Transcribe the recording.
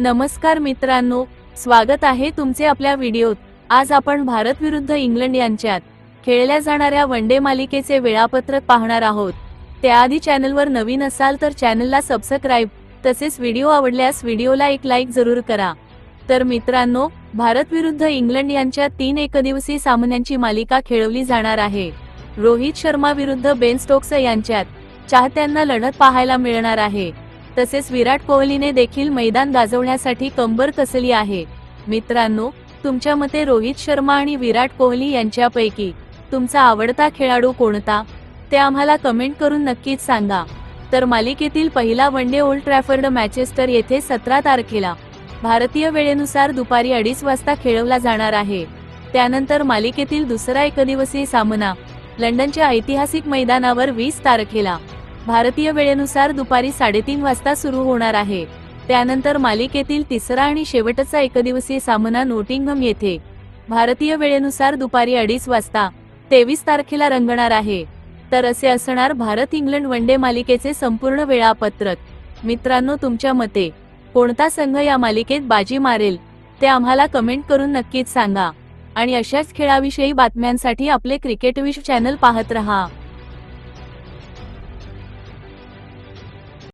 नमस्कार मित्रांनो स्वागत आहे तुमचे आपल्या व्हिडिओत. आज आपण भारत विरुद्ध इंग्लंड यांच्यात खेळल्या जाणाऱ्या वनडे मालिकेचे वेळापत्रक पाहणार आहोत. त्याआधी चॅनलवर नवीन असाल तर चॅनलला सबस्क्राईब तसेच व्हिडिओ आवडल्यास व्हिडिओला एक लाईक जरूर करा. तर मित्रांनो भारत विरुद्ध इंग्लंड यांच्या तीन एकदिवसीय सामन्यांची मालिका खेळवली जाणार आहे. रोहित शर्मा विरुद्ध बेन स्टोक्स यांच्यात चाहत्यांना लढत पाहायला मिळणार आहे. तसेच विराट कोहलीने देखील मैदान गाजवण्यासाठी कंबर कसली आहे? मित्रांनो तुमच्या मते रोहित शर्मा आणि विराट कोहली यांच्यापैकी तुमचा आवडता खेळाडू कोणता? ते आम्हाला कमेंट करून नक्कीच सांगा. तर मालिकेतील पहिला वनडे ओल्ड ट्रॅफर्ड मॅचेस्टर येथे सतरा तारखेला भारतीय वेळेनुसार दुपारी अडीच वाजता खेळवला जाणार आहे. त्यानंतर मालिकेतील दुसरा एकदिवसीय सामना लंडनच्या ऐतिहासिक मैदानावर वीस तारखेला भारतीय वेळेनुसार दुपारी साडेतीन वाजता सुरू होणार आहे. त्यानंतर मालिकेतील तिसरा आणि शेवटचा एकदिवसीय सामना नोटिंगम येथे. भारतीय वेळेनुसार दुपारी अडीच वाजता तेवीस तारखेला रंगणार आहे. तर असे असणार भारत इंग्लंड वनडे मालिकेचे संपूर्ण वेळापत्रक. मित्रांनो तुमच्या मते कोणता संघ या मालिकेत बाजी मारेल ते आम्हाला कमेंट करून नक्कीच सांगा. आणि अशाच खेळाविषयी बातम्यांसाठी आपले क्रिकेट विश चॅनल पाहत रहा.